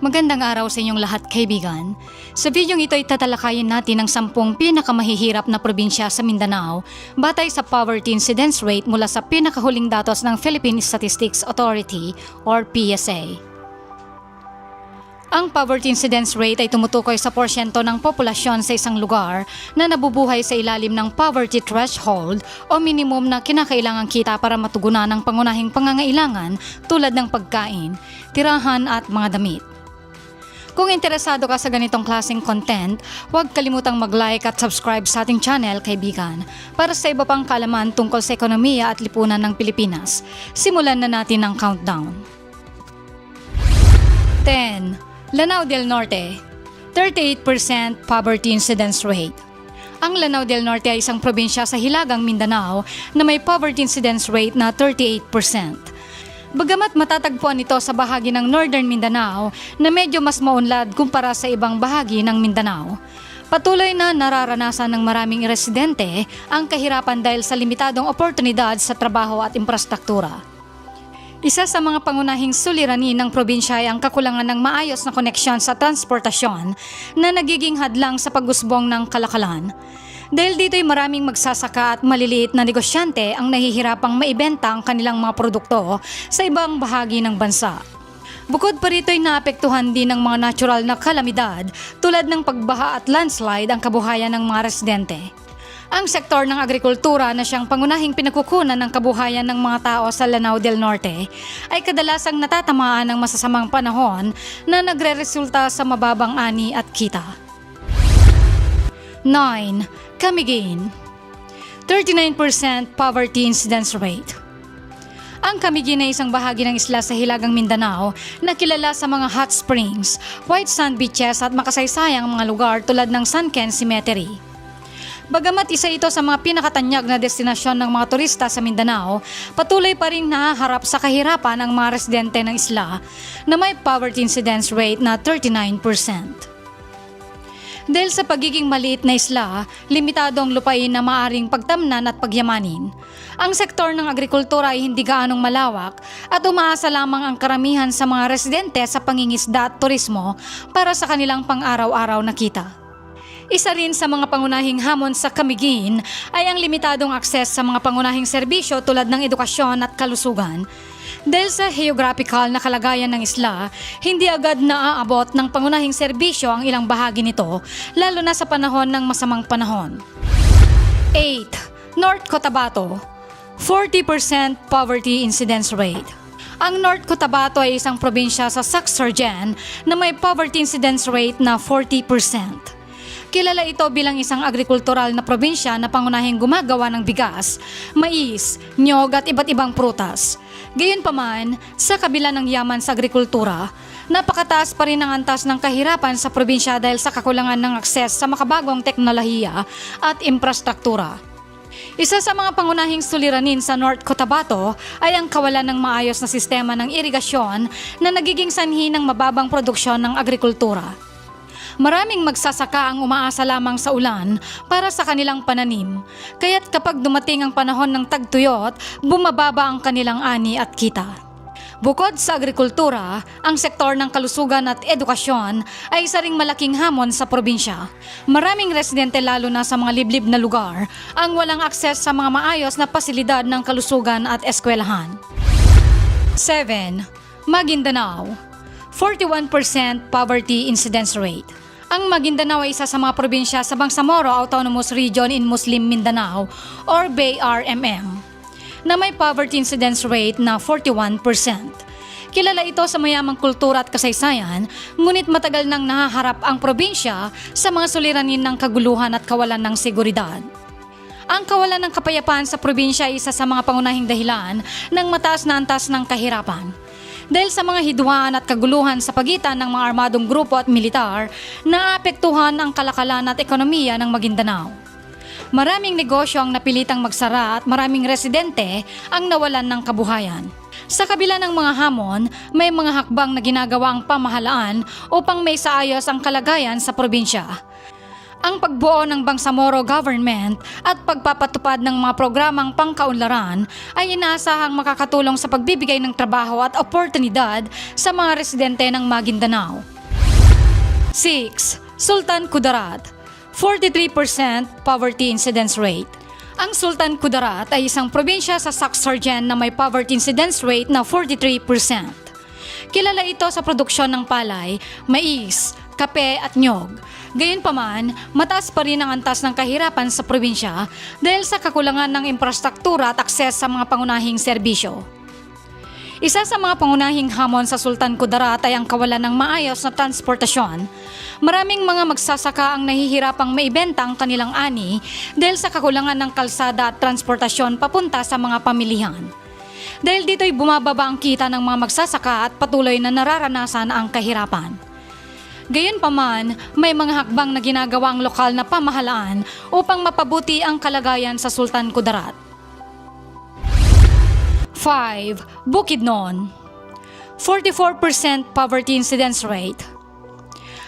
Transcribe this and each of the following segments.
Magandang araw sa inyong lahat kaibigan. Sa videong ito ay tatalakayin natin ang sampung pinakamahihirap na probinsya sa Mindanao batay sa poverty incidence rate mula sa pinakahuling datos ng Philippine Statistics Authority or PSA. Ang poverty incidence rate ay tumutukoy sa porsyento ng populasyon sa isang lugar na nabubuhay sa ilalim ng poverty threshold o minimum na kinakailangang kita para matugunan ang pangunahing pangangailangan tulad ng pagkain, tirahan at mga damit. Kung interesado ka sa ganitong klaseng content, huwag kalimutang mag-like at subscribe sa ating channel, kaibigan, para sa iba pang kaalaman tungkol sa ekonomiya at lipunan ng Pilipinas. Simulan na natin ang countdown. 10. Lanao del Norte 38% poverty incidence rate ang Lanao del Norte ay isang probinsya sa Hilagang Mindanao na may poverty incidence rate na 38%. Bagamat matatagpuan ito sa bahagi ng Northern Mindanao na medyo mas maunlad kumpara sa ibang bahagi ng Mindanao. Patuloy na nararanasan ng maraming residente ang kahirapan dahil sa limitadong oportunidad sa trabaho at infrastruktura. Isa sa mga pangunahing suliranin ng probinsya ay ang kakulangan ng maayos na koneksyon sa transportasyon na nagiging hadlang sa pagusbong ng kalakalan. Dahil dito'y maraming magsasaka at maliliit na negosyante ang nahihirapang maibenta ang kanilang mga produkto sa ibang bahagi ng bansa. Bukod pa rito'y naapektuhan din ng mga natural na kalamidad tulad ng pagbaha at landslide ang kabuhayan ng mga residente. Ang sektor ng agrikultura na siyang pangunahing pinagkukunan ng kabuhayan ng mga tao sa Lanao del Norte ay kadalasang natatamaan ng masasamang panahon na nagre-resulta sa mababang ani at kita. 9. Camiguin 39% poverty incidence rate ang Camiguin ay isang bahagi ng isla sa Hilagang Mindanao na kilala sa mga hot springs, white sand beaches at makasaysayang mga lugar tulad ng Sunken Cemetery. Bagamat isa ito sa mga pinakatanyag na destinasyon ng mga turista sa Mindanao, patuloy pa rin nahaharap sa kahirapan ang mga residente ng isla na may poverty incidence rate na 39%. Dahil sa pagiging maliit na isla, limitado ang lupain na maaring pagtamnan at pagyamanin. Ang sektor ng agrikultura ay hindi gaanong malawak at umaasa lamang ang karamihan sa mga residente sa pangingisda at turismo para sa kanilang pang-araw-araw na kita. Isa rin sa mga pangunahing hamon sa Camiguin ay ang limitadong akses sa mga pangunahing serbisyo tulad ng edukasyon at kalusugan. Dahil sa geographical na kalagayan ng isla, hindi agad naaabot ng pangunahing serbisyo ang ilang bahagi nito, lalo na sa panahon ng masamang panahon. 8. North Cotabato 40% poverty incidence rate. Ang North Cotabato ay isang probinsya sa Saxargen na may poverty incidence rate na 40%. Kilala ito bilang isang agrikultural na probinsya na pangunahing gumagawa ng bigas, mais, nyog at iba't ibang prutas. Gayunpaman, sa kabila ng yaman sa agrikultura, napakataas pa rin ang antas ng kahirapan sa probinsya dahil sa kakulangan ng akses sa makabagong teknolohiya at infrastruktura. Isa sa mga pangunahing suliranin sa North Cotabato ay ang kawalan ng maayos na sistema ng irigasyon na nagiging sanhi ng mababang produksyon ng agrikultura. Maraming magsasaka ang umaasa lamang sa ulan para sa kanilang pananim, kaya't kapag dumating ang panahon ng tagtuyot, bumababa ang kanilang ani at kita. Bukod sa agrikultura, ang sektor ng kalusugan at edukasyon ay isa ring malaking hamon sa probinsya. Maraming residente lalo na sa mga liblib na lugar ang walang akses sa mga maayos na pasilidad ng kalusugan at eskwelahan. 7. Maguindanao 41% poverty incidence rate. Ang Maguindanao ay isa sa mga probinsya sa Bangsamoro Autonomous Region in Muslim Mindanao or BRMM na may poverty incidence rate na 41%. Kilala ito sa mayamang kultura at kasaysayan, ngunit matagal nang nahaharap ang probinsya sa mga suliranin ng kaguluhan at kawalan ng seguridad. Ang kawalan ng kapayapaan sa probinsya ay isa sa mga pangunahing dahilan ng mataas na antas ng kahirapan. Dahil sa mga hidwaan at kaguluhan sa pagitan ng mga armadong grupo at militar, naapektuhan ang kalakalan at ekonomiya ng Maguindanao. Maraming negosyo ang napilitang magsara at maraming residente ang nawalan ng kabuhayan. Sa kabila ng mga hamon, may mga hakbang na ginagawa ang pamahalaan upang may saayos ang kalagayan sa probinsya. Ang pagbuo ng Bangsamoro government at pagpapatupad ng mga programang pangkaunlaran ay inaasahang makakatulong sa pagbibigay ng trabaho at oportunidad sa mga residente ng Maguindanao. 6. Sultan Kudarat 43% poverty incidence rate ang Sultan Kudarat ay isang probinsya sa Saksarjan na may poverty incidence rate na 43%. Kilala ito sa produksyon ng palay, mais, kape at nyog. Gayunpaman, mataas pa rin ang antas ng kahirapan sa probinsya dahil sa kakulangan ng infrastruktura at akses sa mga pangunahing serbisyo. Isa sa mga pangunahing hamon sa Sultan Kudarat ay ang kawalan ng maayos na transportasyon. Maraming mga magsasaka ang nahihirapang maibenta ang kanilang ani dahil sa kakulangan ng kalsada at transportasyon papunta sa mga pamilihan. Dahil dito'y bumababa ang kita ng mga magsasaka at patuloy na nararanasan ang kahirapan. Gayunpaman, may mga hakbang na ginagawa ang lokal na pamahalaan upang mapabuti ang kalagayan sa Sultan Kudarat. 5. Bukidnon 44% poverty incidence rate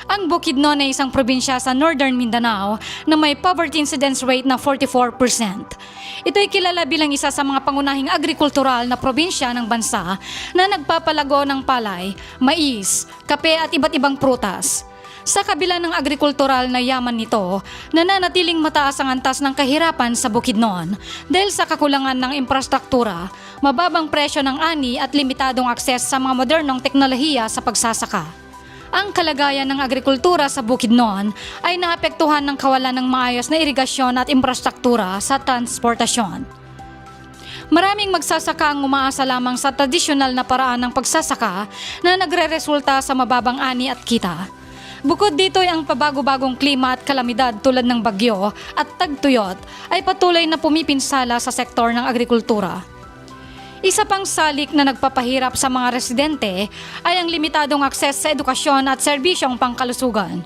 ang Bukidnon ay isang probinsya sa Northern Mindanao na may poverty incidence rate na 44%. Ito ay kilala bilang isa sa mga pangunahing agrikultural na probinsya ng bansa na nagpapalago ng palay, mais, kape at iba't ibang prutas. Sa kabila ng agrikultural na yaman nito, nananatiling mataas ang antas ng kahirapan sa Bukidnon dahil sa kakulangan ng infrastruktura, mababang presyo ng ani at limitadong akses sa mga modernong teknolohiya sa pagsasaka. Ang kalagayan ng agrikultura sa Bukidnon ay naapektuhan ng kawalan ng maayos na irigasyon at infrastruktura sa transportasyon. Maraming magsasaka ang umaasa lamang sa tradisyonal na paraan ng pagsasaka na nagre-resulta sa mababang ani at kita. Bukod dito ay ang pabago-bagong klima at kalamidad tulad ng bagyo at tagtuyot ay patuloy na pumipinsala sa sektor ng agrikultura. Isa pang salik na nagpapahirap sa mga residente ay ang limitadong akses sa edukasyon at serbisyong pangkalusugan.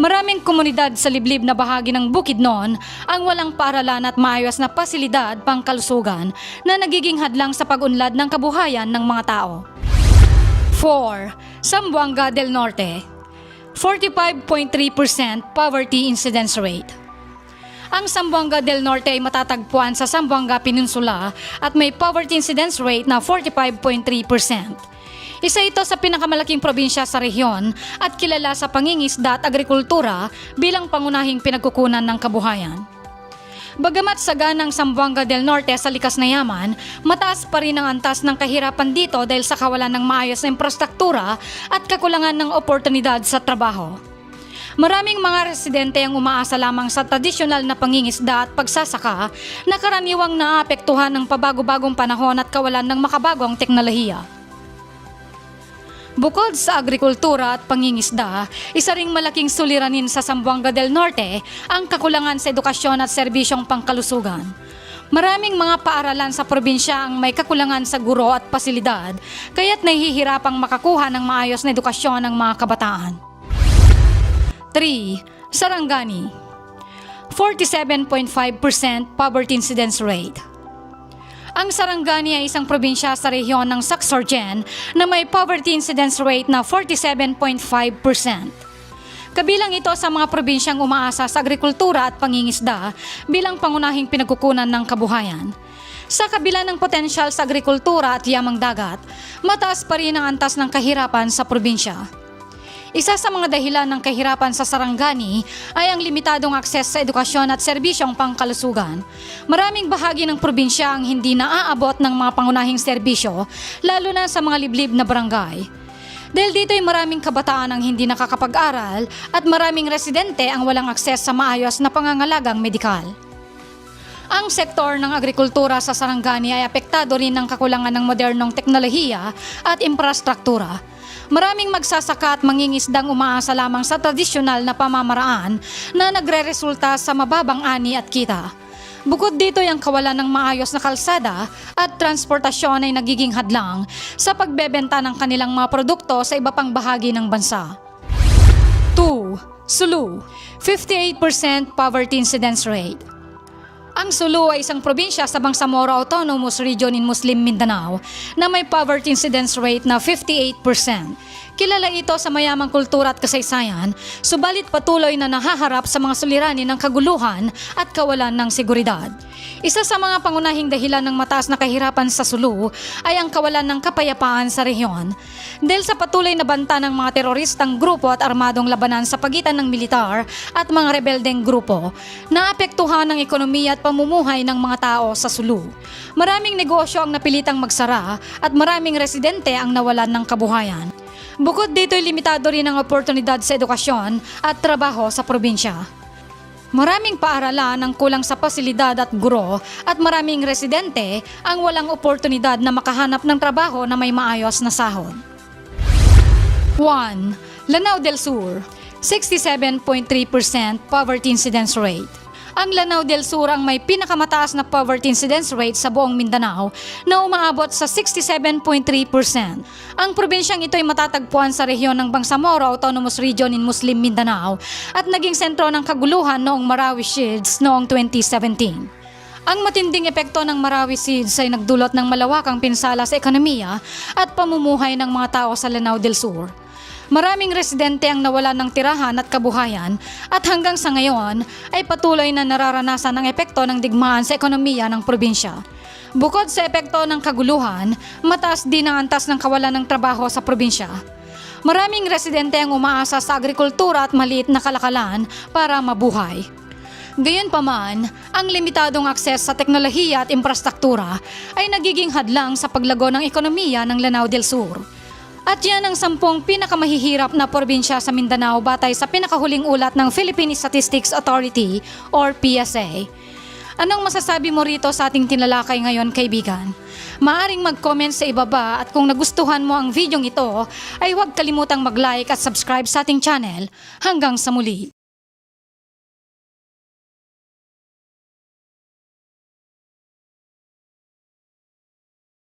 Maraming komunidad sa liblib na bahagi ng Bukidnon ang walang paaralan at maayos na pasilidad pangkalusugan na nagiging hadlang sa pag-unlad ng kabuhayan ng mga tao. 4. Sambuanga del Norte 45.3% poverty incidence rate ang Sambuanga del Norte ay matatagpuan sa Sambuanga Peninsula at may poverty incidence rate na 45.3%. Isa ito sa pinakamalaking probinsya sa rehiyon at kilala sa pangingisda at agrikultura bilang pangunahing pinagkukunan ng kabuhayan. Bagamat saga ng Sambuanga del Norte sa likas na yaman, mataas pa rin ang antas ng kahirapan dito dahil sa kawalan ng maayos na infrastruktura at kakulangan ng oportunidad sa trabaho. Maraming mga residente ang umaasa lamang sa tradisyonal na pangingisda at pagsasaka na karaniwang naapektuhan ng pabago-bagong panahon at kawalan ng makabagong teknolohiya. Bukod sa agrikultura at pangingisda, isa ring malaking suliranin sa Sambuanga del Norte ang kakulangan sa edukasyon at serbisyong pangkalusugan. Maraming mga paaralan sa probinsya ang may kakulangan sa guro at pasilidad, kaya't nahihirapang makakuha ng maayos na edukasyon ng mga kabataan. 3. Sarangani 47.5% poverty incidence rate ang Sarangani ay isang probinsya sa rehiyon ng Saxorgen na may poverty incidence rate na 47.5%. Kabilang ito sa mga probinsyang umaasa sa agrikultura at pangingisda bilang pangunahing pinagkukunan ng kabuhayan. Sa kabila ng potensyal sa agrikultura at yamang dagat, mataas pa rin ang antas ng kahirapan sa probinsya. Isa sa mga dahilan ng kahirapan sa Sarangani ay ang limitadong akses sa edukasyon at serbisyong pangkalusugan. Maraming bahagi ng probinsya ang hindi naaabot ng mga pangunahing serbisyo, lalo na sa mga liblib na barangay. Dahil dito ay maraming kabataan ang hindi nakakapag-aral at maraming residente ang walang akses sa maayos na pangangalagang medikal. Ang sektor ng agrikultura sa Sarangani ay apektado rin ng kakulangan ng modernong teknolohiya at infrastruktura. Maraming magsasaka at mangingisdang umaasa lamang sa tradisyonal na pamamaraan na nagre-resulta sa mababang ani at kita. Bukod dito ay ang kawalan ng maayos na kalsada at transportasyon ay nagiging hadlang sa pagbebenta ng kanilang mga produkto sa iba pang bahagi ng bansa. 2. Sulu 58% poverty incidence rate ang Sulu ay isang probinsya sa Bangsamoro Autonomous Region in Muslim Mindanao na may poverty incidence rate na 58%. Kilala ito sa mayamang kultura at kasaysayan, subalit patuloy na nahaharap sa mga suliranin ng kaguluhan at kawalan ng seguridad. Isa sa mga pangunahing dahilan ng mataas na kahirapan sa Sulu ay ang kawalan ng kapayapaan sa rehiyon. Dahil sa patuloy na banta ng mga teroristang grupo at armadong labanan sa pagitan ng militar at mga rebeldeng grupo, naapektuhan ang ekonomiya at pamumuhay ng mga tao sa Sulu. Maraming negosyo ang napilitang magsara at maraming residente ang nawalan ng kabuhayan. Bukod dito, limitado rin ang oportunidad sa edukasyon at trabaho sa probinsya. Maraming paaralan ang kulang sa pasilidad at guro at maraming residente ang walang oportunidad na makahanap ng trabaho na may maayos na sahod. 1. Lanao del Sur 67.3% poverty incidence rate. Ang Lanao del Sur ang may pinakamataas na poverty incidence rate sa buong Mindanao na umaabot sa 67.3%. Ang probinsyang ito ay matatagpuan sa rehiyon ng Bangsamoro Autonomous Region in Muslim Mindanao at naging sentro ng kaguluhan noong Marawi Shields noong 2017. Ang matinding epekto ng Marawi Seeds ay nagdulot ng malawakang pinsala sa ekonomiya at pamumuhay ng mga tao sa Lanao del Sur. Maraming residente ang nawalan ng tirahan at kabuhayan at hanggang sa ngayon ay patuloy na nararanasan ang epekto ng digmaan sa ekonomiya ng probinsya. Bukod sa epekto ng kaguluhan, mataas din ang antas ng kawalan ng trabaho sa probinsya. Maraming residente ang umaasa sa agrikultura at maliit na kalakalan para mabuhay. Gayunpaman, ang limitadong akses sa teknolohiya at infrastruktura ay nagiging hadlang sa paglago ng ekonomiya ng Lanao del Sur. At yan ang sampung pinakamahihirap na probinsya sa Mindanao batay sa pinakahuling ulat ng Philippine Statistics Authority or PSA. Anong masasabi mo rito sa ating tinalakay ngayon, kaibigan? Maaring mag-comment sa ibaba at kung nagustuhan mo ang videong ito, ay huwag kalimutang mag-like at subscribe sa ating channel. Hanggang sa muli.